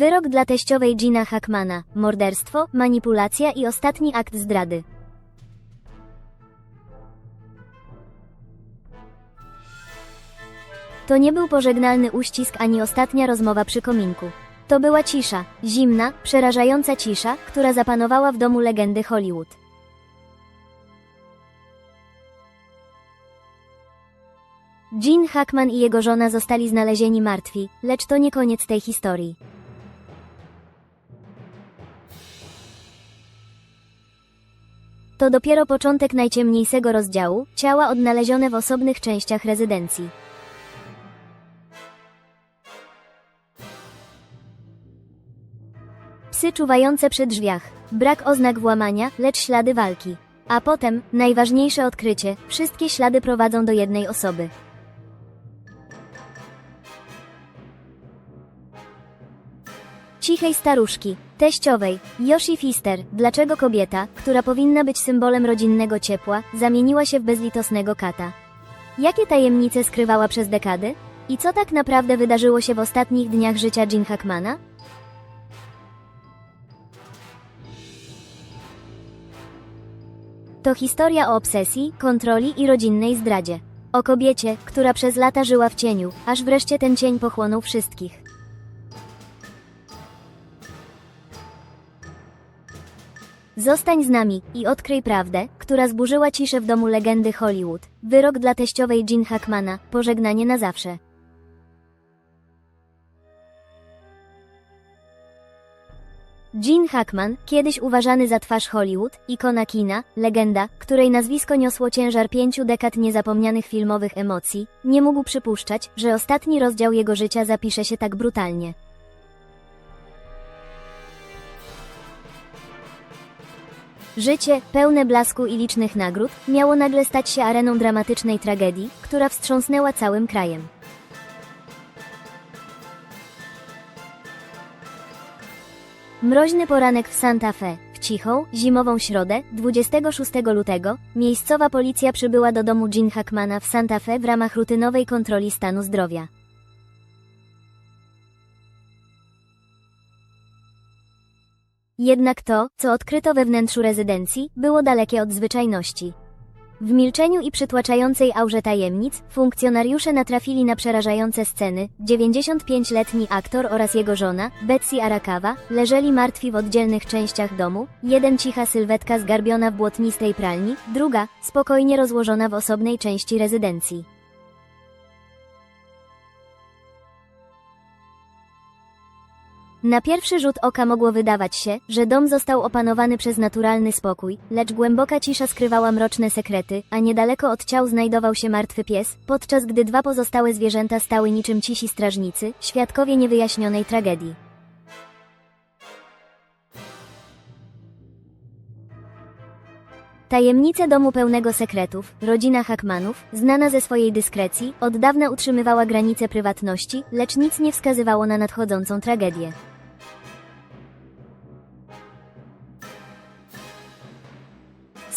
Wyrok dla teściowej Gina Hackmana. Morderstwo, manipulacja i ostatni akt zdrady. To nie był pożegnalny uścisk ani ostatnia rozmowa przy kominku. To była cisza, zimna, przerażająca cisza, która zapanowała w domu legendy Hollywood. Gene Hackman i jego żona zostali znalezieni martwi, lecz to nie koniec tej historii. To dopiero początek najciemniejszego rozdziału, ciała odnalezione w osobnych częściach rezydencji. Psy czuwające przy drzwiach. Brak oznak włamania, lecz ślady walki. A potem, najważniejsze odkrycie, wszystkie ślady prowadzą do jednej osoby. Cichej staruszki, teściowej, Yoshi Fister, dlaczego kobieta, która powinna być symbolem rodzinnego ciepła, zamieniła się w bezlitosnego kata? Jakie tajemnice skrywała przez dekady? I co tak naprawdę wydarzyło się w ostatnich dniach życia Jean Hackmana? To historia o obsesji, kontroli i rodzinnej zdradzie. O kobiecie, która przez lata żyła w cieniu, aż wreszcie ten cień pochłonął wszystkich. Zostań z nami i odkryj prawdę, która zburzyła ciszę w domu legendy Hollywood. Wyrok dla teściowej Jean Hackmana, pożegnanie na zawsze. Gene Hackman, kiedyś uważany za twarz Hollywood, ikona kina, legenda, której nazwisko niosło ciężar pięciu dekad niezapomnianych filmowych emocji, nie mógł przypuszczać, że ostatni rozdział jego życia zapisze się tak brutalnie. Życie, pełne blasku i licznych nagród, miało nagle stać się areną dramatycznej tragedii, która wstrząsnęła całym krajem. Mroźny poranek w Santa Fe. W cichą, zimową środę, 26 lutego, miejscowa policja przybyła do domu Jean Hackmana w Santa Fe w ramach rutynowej kontroli stanu zdrowia. Jednak to, co odkryto we wnętrzu rezydencji, było dalekie od zwyczajności. W milczeniu i przytłaczającej aurze tajemnic, funkcjonariusze natrafili na przerażające sceny. 95-letni aktor oraz jego żona, Betsy Arakawa, leżeli martwi w oddzielnych częściach domu, jeden cicha sylwetka zgarbiona w błotnistej pralni, druga, spokojnie rozłożona w osobnej części rezydencji. Na pierwszy rzut oka mogło wydawać się, że dom został opanowany przez naturalny spokój, lecz głęboka cisza skrywała mroczne sekrety, a niedaleko od ciał znajdował się martwy pies, podczas gdy dwa pozostałe zwierzęta stały niczym cisi strażnicy, świadkowie niewyjaśnionej tragedii. Tajemnice domu pełnego sekretów, rodzina Hackmanów, znana ze swojej dyskrecji, od dawna utrzymywała granice prywatności, lecz nic nie wskazywało na nadchodzącą tragedię.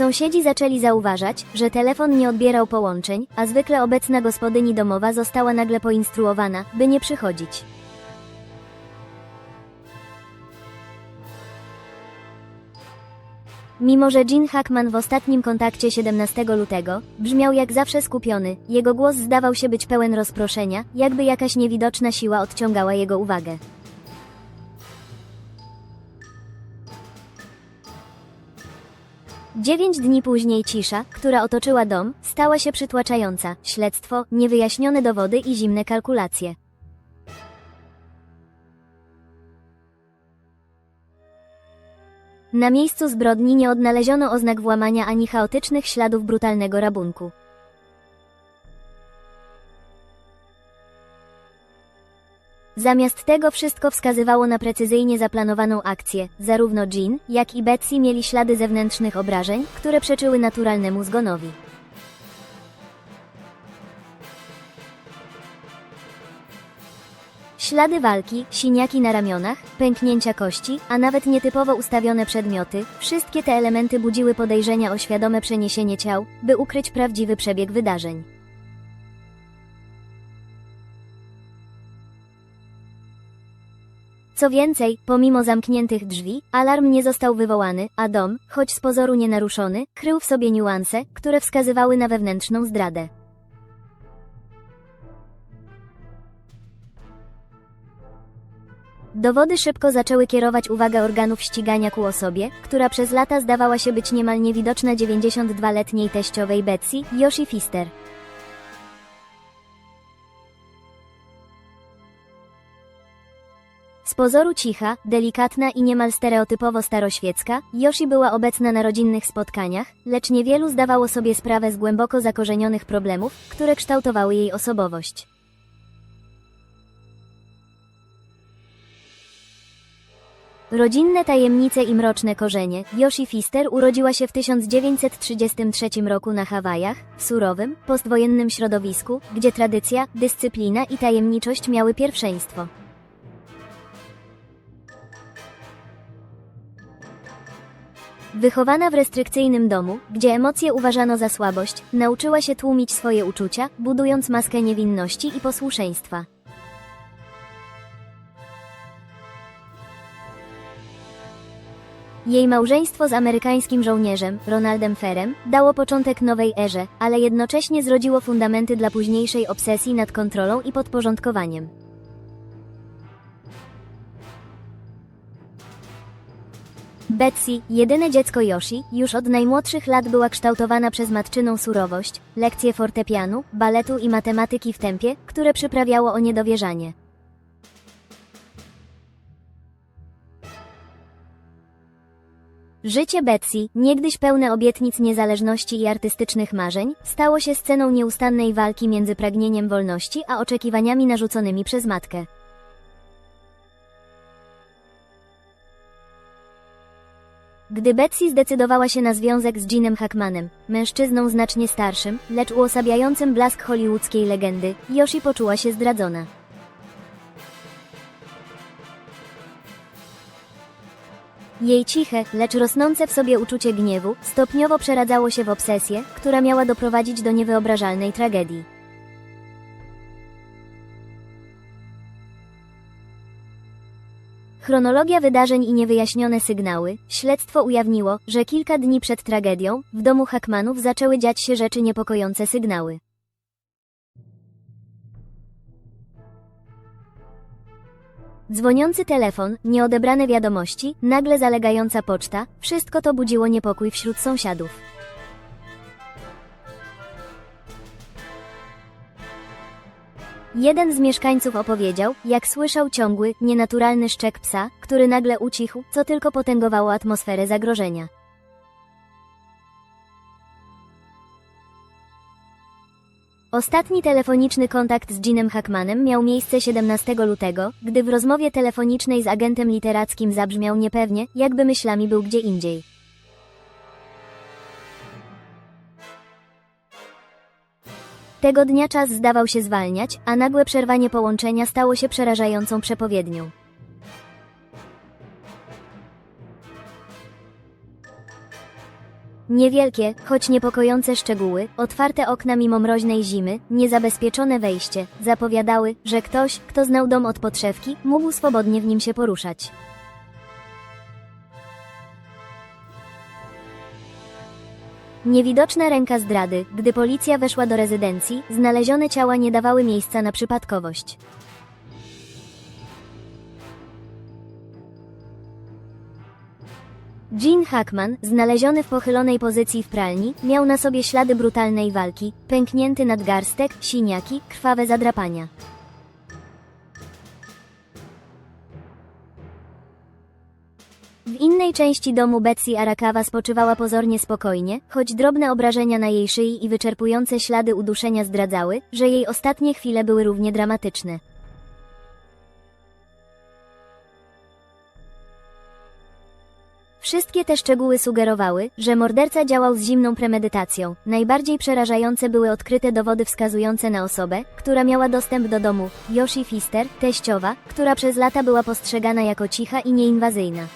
Sąsiedzi zaczęli zauważać, że telefon nie odbierał połączeń, a zwykle obecna gospodyni domowa została nagle poinstruowana, by nie przychodzić. Mimo że Gene Hackman w ostatnim kontakcie 17 lutego brzmiał jak zawsze skupiony, jego głos zdawał się być pełen rozproszenia, jakby jakaś niewidoczna siła odciągała jego uwagę. Dziewięć dni później cisza, która otoczyła dom, stała się przytłaczająca. Śledztwo, niewyjaśnione dowody i zimne kalkulacje. Na miejscu zbrodni nie odnaleziono oznak włamania ani chaotycznych śladów brutalnego rabunku. Zamiast tego wszystko wskazywało na precyzyjnie zaplanowaną akcję. Zarówno Jean, jak i Betsy mieli ślady zewnętrznych obrażeń, które przeczyły naturalnemu zgonowi. Ślady walki, siniaki na ramionach, pęknięcia kości, a nawet nietypowo ustawione przedmioty, wszystkie te elementy budziły podejrzenia o świadome przeniesienie ciał, by ukryć prawdziwy przebieg wydarzeń. Co więcej, pomimo zamkniętych drzwi, alarm nie został wywołany, a dom, choć z pozoru nienaruszony, krył w sobie niuanse, które wskazywały na wewnętrzną zdradę. Dowody szybko zaczęły kierować uwagę organów ścigania ku osobie, która przez lata zdawała się być niemal niewidoczna 92-letniej teściowej Betsy, Yoshi Fister. Pozoru cicha, delikatna i niemal stereotypowo staroświecka, Yoshi była obecna na rodzinnych spotkaniach, lecz niewielu zdawało sobie sprawę z głęboko zakorzenionych problemów, które kształtowały jej osobowość. Rodzinne tajemnice i mroczne korzenie. Yoshi Fister urodziła się w 1933 roku na Hawajach, w surowym, postwojennym środowisku, gdzie tradycja, dyscyplina i tajemniczość miały pierwszeństwo. Wychowana w restrykcyjnym domu, gdzie emocje uważano za słabość, nauczyła się tłumić swoje uczucia, budując maskę niewinności i posłuszeństwa. Jej małżeństwo z amerykańskim żołnierzem, Ronaldem Ferem, dało początek nowej erze, ale jednocześnie zrodziło fundamenty dla późniejszej obsesji nad kontrolą i podporządkowaniem. Betsy, jedyne dziecko Yoshi, już od najmłodszych lat była kształtowana przez matczyną surowość, lekcje fortepianu, baletu i matematyki w tempie, które przyprawiało o niedowierzanie. Życie Betsy, niegdyś pełne obietnic niezależności i artystycznych marzeń, stało się sceną nieustannej walki między pragnieniem wolności a oczekiwaniami narzuconymi przez matkę. Gdy Betsy zdecydowała się na związek z Jeanem Hackmanem, mężczyzną znacznie starszym, lecz uosabiającym blask hollywoodzkiej legendy, Yoshi poczuła się zdradzona. Jej ciche, lecz rosnące w sobie uczucie gniewu, stopniowo przeradzało się w obsesję, która miała doprowadzić do niewyobrażalnej tragedii. Chronologia wydarzeń i niewyjaśnione sygnały, śledztwo ujawniło, że kilka dni przed tragedią, w domu Hackmanów zaczęły dziać się rzeczy niepokojące sygnały. Dzwoniący telefon, nieodebrane wiadomości, nagle zalegająca poczta, wszystko to budziło niepokój wśród sąsiadów. Jeden z mieszkańców opowiedział, jak słyszał ciągły, nienaturalny szczek psa, który nagle ucichł, co tylko potęgowało atmosferę zagrożenia. Ostatni telefoniczny kontakt z Jeanem Hackmanem miał miejsce 17 lutego, gdy w rozmowie telefonicznej z agentem literackim zabrzmiał niepewnie, jakby myślami był gdzie indziej. Tego dnia czas zdawał się zwalniać, a nagłe przerwanie połączenia stało się przerażającą przepowiednią. Niewielkie, choć niepokojące szczegóły, otwarte okna mimo mroźnej zimy, niezabezpieczone wejście, zapowiadały, że ktoś, kto znał dom od podszewki, mógł swobodnie w nim się poruszać. Niewidoczna ręka zdrady, gdy policja weszła do rezydencji, znalezione ciała nie dawały miejsca na przypadkowość. Jean Hackman, znaleziony w pochylonej pozycji w pralni, miał na sobie ślady brutalnej walki, pęknięty nadgarstek, siniaki, krwawe zadrapania. W innej części domu Betsy Arakawa spoczywała pozornie spokojnie, choć drobne obrażenia na jej szyi i wyczerpujące ślady uduszenia zdradzały, że jej ostatnie chwile były równie dramatyczne. Wszystkie te szczegóły sugerowały, że morderca działał z zimną premedytacją. Najbardziej przerażające były odkryte dowody wskazujące na osobę, która miała dostęp do domu, Yoshi Fister, teściowa, która przez lata była postrzegana jako cicha i nieinwazyjna.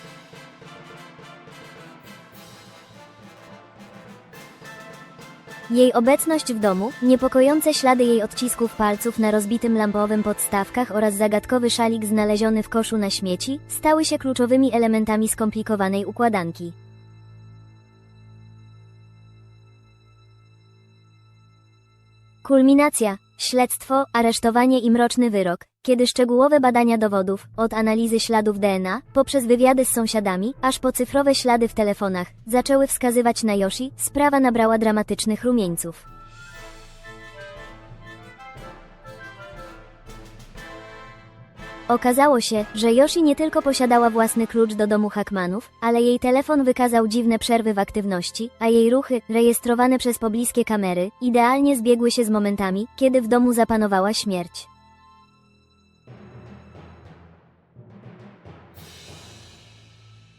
Jej obecność w domu, niepokojące ślady jej odcisków palców na rozbitym lampowym podstawkach oraz zagadkowy szalik znaleziony w koszu na śmieci, stały się kluczowymi elementami skomplikowanej układanki. Kulminacja, śledztwo, aresztowanie i mroczny wyrok, kiedy szczegółowe badania dowodów, od analizy śladów DNA, poprzez wywiady z sąsiadami, aż po cyfrowe ślady w telefonach, zaczęły wskazywać na Yoshi, sprawa nabrała dramatycznych rumieńców. Okazało się, że Yoshi nie tylko posiadała własny klucz do domu Hackmanów, ale jej telefon wykazał dziwne przerwy w aktywności, a jej ruchy, rejestrowane przez pobliskie kamery, idealnie zbiegły się z momentami, kiedy w domu zapanowała śmierć.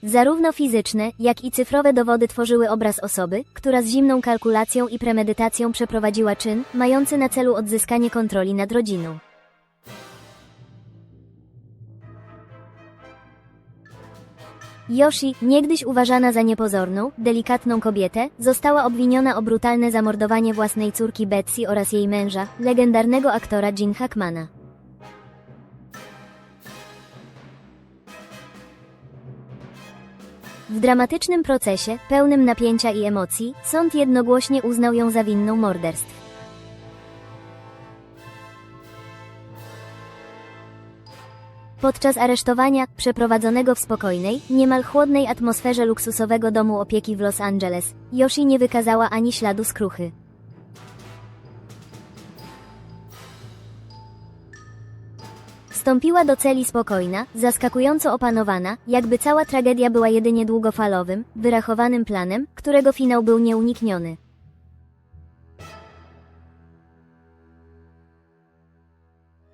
Zarówno fizyczne, jak i cyfrowe dowody tworzyły obraz osoby, która z zimną kalkulacją i premedytacją przeprowadziła czyn, mający na celu odzyskanie kontroli nad rodziną. Yoshi, niegdyś uważana za niepozorną, delikatną kobietę, została obwiniona o brutalne zamordowanie własnej córki Betsy oraz jej męża, legendarnego aktora Gene Hackmana. W dramatycznym procesie, pełnym napięcia i emocji, sąd jednogłośnie uznał ją za winną morderstw. Podczas aresztowania, przeprowadzonego w spokojnej, niemal chłodnej atmosferze luksusowego domu opieki w Los Angeles, Yoshi nie wykazała ani śladu skruchy. Wstąpiła do celi spokojna, zaskakująco opanowana, jakby cała tragedia była jedynie długofalowym, wyrachowanym planem, którego finał był nieunikniony.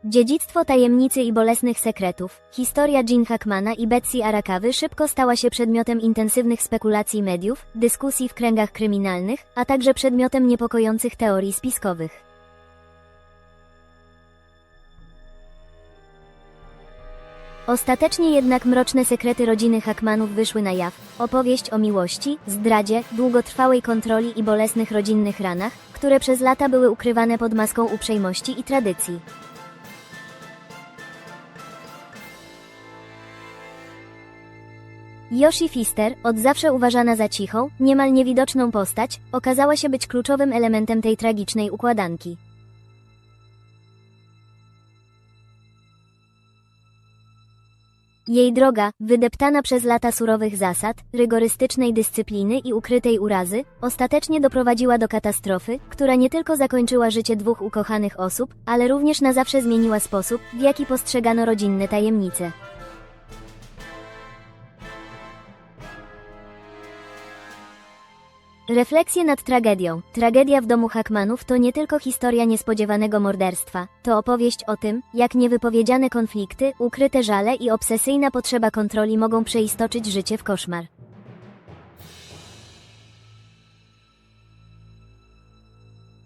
Dziedzictwo tajemnicy i bolesnych sekretów, historia Gene Hackmana i Betsy Arakawy szybko stała się przedmiotem intensywnych spekulacji mediów, dyskusji w kręgach kryminalnych, a także przedmiotem niepokojących teorii spiskowych. Ostatecznie jednak mroczne sekrety rodziny Hackmanów wyszły na jaw. Opowieść o miłości, zdradzie, długotrwałej kontroli i bolesnych rodzinnych ranach, które przez lata były ukrywane pod maską uprzejmości i tradycji. Yoshi Fister, od zawsze uważana za cichą, niemal niewidoczną postać, okazała się być kluczowym elementem tej tragicznej układanki. Jej droga, wydeptana przez lata surowych zasad, rygorystycznej dyscypliny i ukrytej urazy, ostatecznie doprowadziła do katastrofy, która nie tylko zakończyła życie dwóch ukochanych osób, ale również na zawsze zmieniła sposób, w jaki postrzegano rodzinne tajemnice. Refleksje nad tragedią. Tragedia w domu Hackmanów to nie tylko historia niespodziewanego morderstwa, to opowieść o tym, jak niewypowiedziane konflikty, ukryte żale i obsesyjna potrzeba kontroli mogą przeistoczyć życie w koszmar.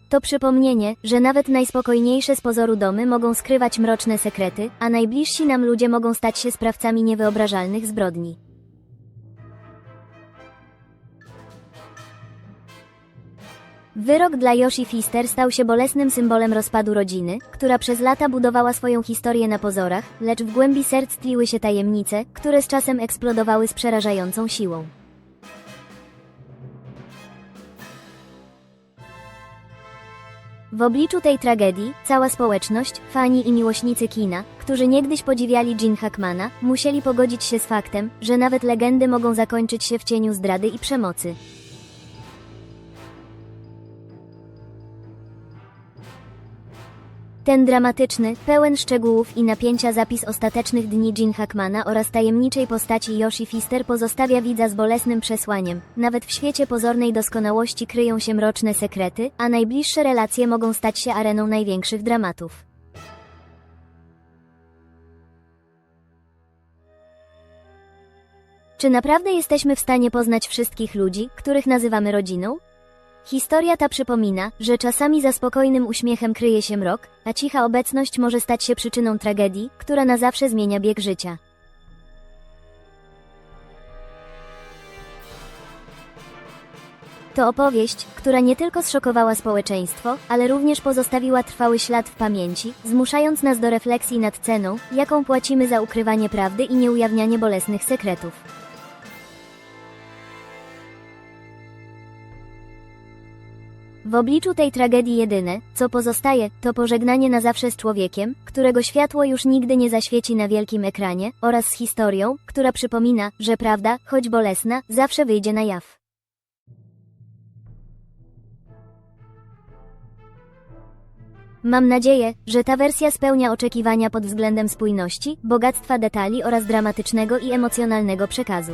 To przypomnienie, że nawet najspokojniejsze z pozoru domy mogą skrywać mroczne sekrety, a najbliżsi nam ludzie mogą stać się sprawcami niewyobrażalnych zbrodni. Wyrok dla Yoshi Fister stał się bolesnym symbolem rozpadu rodziny, która przez lata budowała swoją historię na pozorach, lecz w głębi serc tliły się tajemnice, które z czasem eksplodowały z przerażającą siłą. W obliczu tej tragedii, cała społeczność, fani i miłośnicy kina, którzy niegdyś podziwiali Gene Hackmana, musieli pogodzić się z faktem, że nawet legendy mogą zakończyć się w cieniu zdrady i przemocy. Ten dramatyczny, pełen szczegółów i napięcia zapis ostatecznych dni Gene Hackmana oraz tajemniczej postaci Yoshi Fister pozostawia widza z bolesnym przesłaniem. Nawet w świecie pozornej doskonałości kryją się mroczne sekrety, a najbliższe relacje mogą stać się areną największych dramatów. Czy naprawdę jesteśmy w stanie poznać wszystkich ludzi, których nazywamy rodziną? Historia ta przypomina, że czasami za spokojnym uśmiechem kryje się mrok, a cicha obecność może stać się przyczyną tragedii, która na zawsze zmienia bieg życia. To opowieść, która nie tylko zszokowała społeczeństwo, ale również pozostawiła trwały ślad w pamięci, zmuszając nas do refleksji nad ceną, jaką płacimy za ukrywanie prawdy i nieujawnianie bolesnych sekretów. W obliczu tej tragedii jedyne, co pozostaje, to pożegnanie na zawsze z człowiekiem, którego światło już nigdy nie zaświeci na wielkim ekranie, oraz z historią, która przypomina, że prawda, choć bolesna, zawsze wyjdzie na jaw. Mam nadzieję, że ta wersja spełnia oczekiwania pod względem spójności, bogactwa detali oraz dramatycznego i emocjonalnego przekazu.